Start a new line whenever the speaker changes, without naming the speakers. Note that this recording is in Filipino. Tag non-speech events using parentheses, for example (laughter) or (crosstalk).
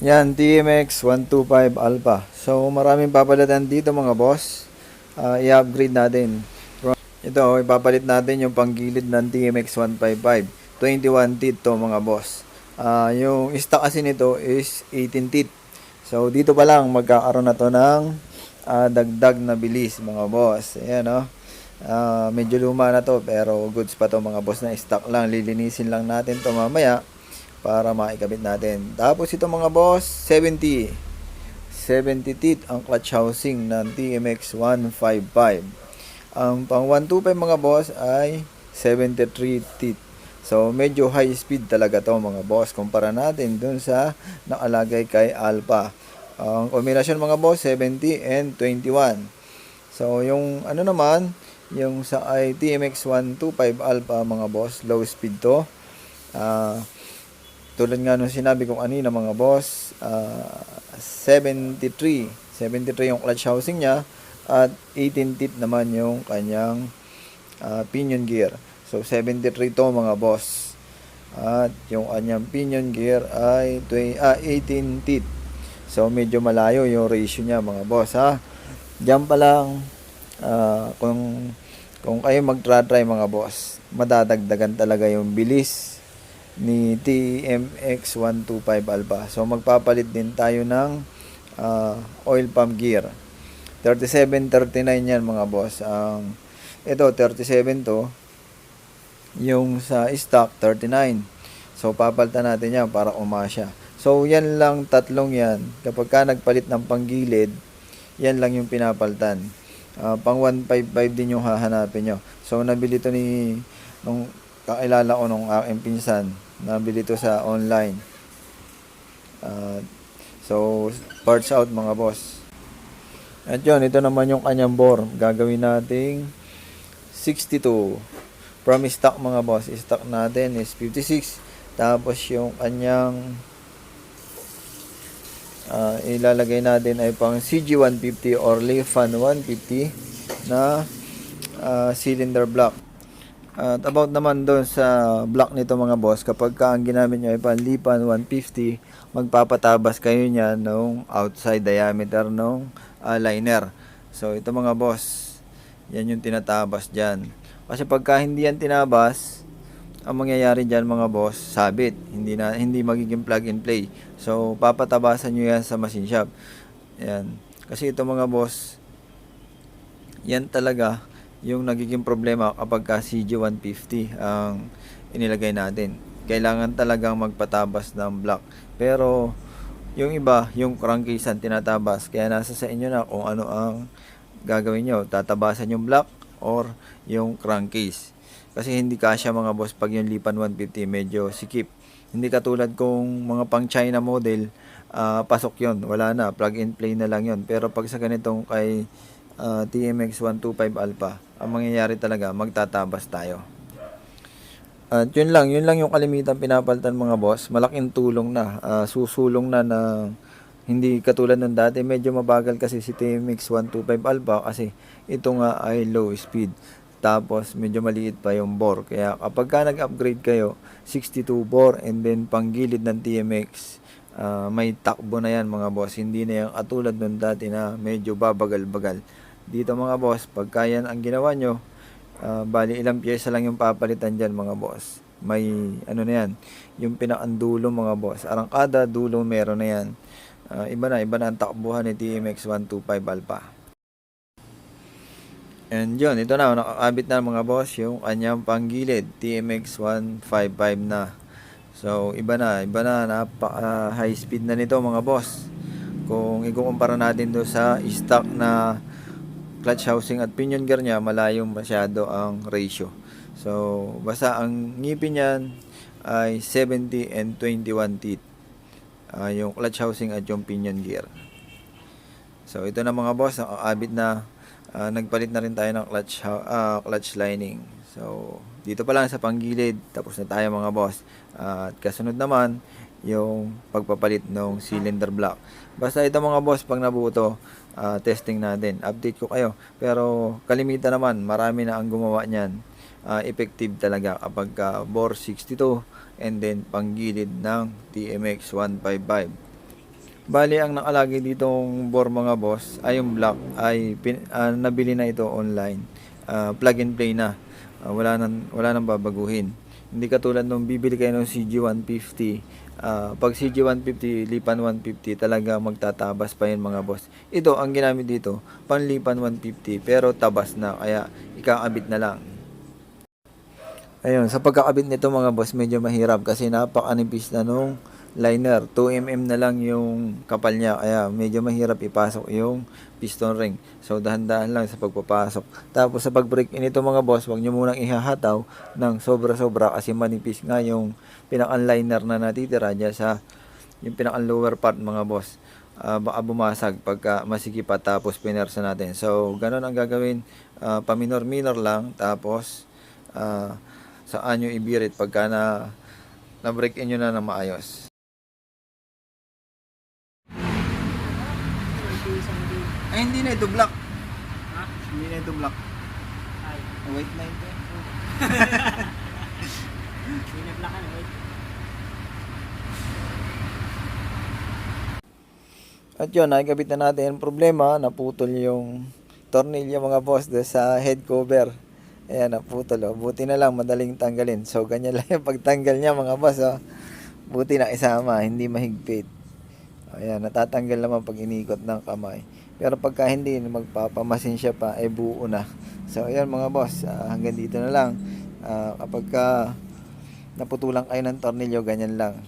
Yan, TMX 125 Alpha. So, maraming papalitan dito mga boss. Ah, i-upgrade natin. Ito, ipapalit natin yung panggilid ng TMX 155. 21 teeth to mga boss. Ah, yung stock kasi nito is 18 teeth. So, dito pa lang magkakaroon na to ng ah, dagdag na bilis mga boss. Ayan o. Ah, medyo luma na to pero goods pa to mga boss na stock lang. Lilinisin lang natin to mamaya para maikabit natin. Tapos ito mga boss, 70. 70 teeth ang clutch housing ng TMX 155. Ang pang 125 mga boss ay 73 teeth. So medyo high speed talaga to mga boss kumpara natin dun sa nakalagay kay Alpha. Ang kombinasyon mga boss 70 and 21. So yung ano naman, yung sa ay TMX 125 Alpha mga boss, low speed to. Ah tulad nga nung sinabi kong kanina mga boss, ah, 73. 73 yung clutch housing niya at 18 teeth naman yung kanyang ah, pinion gear. So 73 to mga boss. At yung kanyang pinion gear ay twe- ah, 18 teeth. So medyo malayo yung ratio niya mga boss ha. Diyan pa lang ah, kung kung kayo magtra-try mga boss, madadagdagan talaga yung bilis ni TMX 125 Alpha. So magpapalit din tayo ng ah, oil pump gear. 3739 yan mga boss. Ang ito 37 to. Yung sa stock 39. So papalitan natin yan para umasya. So yan lang tatlong yan. Kapag ka nagpalit ng panggilid, yan lang yung pinapalitan. Ah, pang 155 din yung hahanapin nyo. So nabili to ni nung kakilala ko nung aking pinsan. Nabili to sa online. Ah, so parts out mga boss. At yun, ito naman yung kanyang bore. Gagawin nating 62. From stock mga boss, stock natin is 56. Tapos yung kanyang ah, ilalagay natin ay pang CG150 or Lifan 150 na ah, cylinder block. At about naman doon sa block nito mga boss, kapag ka ang ginamit nyo ay panlipan 150, magpapatabas kayo niya nung outside diameter nung ah, liner. So ito mga boss, yan yung tinatabas dyan. Kasi pagka hindi yan tinabas, ang mangyayari dyan mga boss, sabit. Hindi na hindi magiging plug and play. So papatabasan nyo yan sa machine shop. Yan. Kasi ito mga boss, yan talaga yung nagiging problema kapag ka CG150 ang inilagay natin. Kailangan talagang magpatabas ng block. Pero yung iba, yung crankcase ang tinatabas. Kaya nasa sa inyo na kung ano ang gagawin nyo. Tatabasan yung block or yung crankcase. Kasi hindi kasya mga boss pag yung Lipan 150 medyo sikip. Hindi katulad kung mga pang China model, ah, pasok yon Wala na, plug and play na lang yon Pero pag sa ganitong kay ah, TMX 125 Alpha, ang mangyayari talaga, magtatabas tayo. At yun lang, yun lang yung kalimitan pinapalitan mga boss. Malaking tulong na, ah, susulong na na hindi katulad ng dati. Medyo mabagal kasi si TMX 125 Alpha kasi ito nga ay low speed. Tapos medyo maliit pa yung bore. Kaya kapag ka nag-upgrade kayo, 62 bore and then panggilid ng TMX, ah, may takbo na yan mga boss. Hindi na yung katulad nung dati na medyo babagal-bagal. Dito mga boss, pagka yan ang ginawa nyo, ah, bali ilang pyesa lang yung papalitan dyan mga boss. May ano na yan, yung pinakandulo mga boss. Arangkada, dulo meron na yan. Ah, iba na, iba na ang takbuhan ni TMX 125 Alpha. And yun, ito na, nakakabit na mga boss yung kanyang panggilid, TMX 155 na. So, iba na, iba na, napaka high speed na nito mga boss. Kung ikukumpara natin do sa stock na clutch housing at pinion gear niya, malayo masyado ang ratio. So, basta ang ngipin niyan ay 70 and 21 teeth. Ah, yung clutch housing at yung pinion gear. So, ito na mga boss, nakakabit na Ah, nagpalit na rin tayo ng clutch ah, clutch lining. So, dito pa lang sa panggilid, tapos na tayo mga boss. At kasunod naman, yung pagpapalit ng cylinder block. Basta ito mga boss, pag nabuo to, ah, testing natin. Update ko kayo. Pero kalimitan naman, marami na ang gumawa niyan. Ah, effective talaga kapag ka bore 62 and then panggilid ng TMX 155. Bali, ang nakalagay ditong bore mga boss, ay yung black, ay pin, ah, nabili na ito online. Ah, plug and play na. Ah, wala nang, wala nang babaguhin. Hindi katulad nung bibili kayo ng CG150. ah, pag CG150, lipan 150, talaga magtatabas pa yun mga boss. Ito, ang ginamit dito, panlipan 150, pero tabas na, kaya ikakabit na lang. Ayun, sa pagkakabit nito mga boss, medyo mahirap kasi napakanipis na nung liner. 2mm na lang yung kapal niya, kaya medyo mahirap ipasok yung piston ring. So, dahan-dahan lang sa pagpapasok. Tapos, sa pag-break in ito mga boss, huwag nyo munang ihahataw ng sobra-sobra kasi manipis nga yung pinaka-liner na natitira dyan sa yung pinaka-lower part mga boss. Ah, baka bumasag pagka masikipat tapos pinersa natin. So, ganun ang gagawin. Ah, paminor-minor lang. Tapos, ah, saan nyo ibirit pagka na na-break in nyo na ng maayos. Ay, hindi na ito black.
Ha?
Hindi na ito black.
Ay,
White (laughs) na ito.
binablakan. Wait.
At yun, nakikabit na natin. Ang problema, naputol yung tornilyo mga boss doon sa head cover. Ayan, naputol. Oh. Buti na lang, madaling tanggalin. So, ganyan (laughs) lang yung pagtanggal niya mga boss. Oh. Buti na isama, hindi mahigpit. Ayan, natatanggal naman pag inikot ng kamay. Pero pagka hindi, magpapamasin siya pa, eh buo na. So, ayan mga boss, ah, hanggang dito na lang. Ah, kapag ka naputulang kayo ng tornilyo, ganyan lang.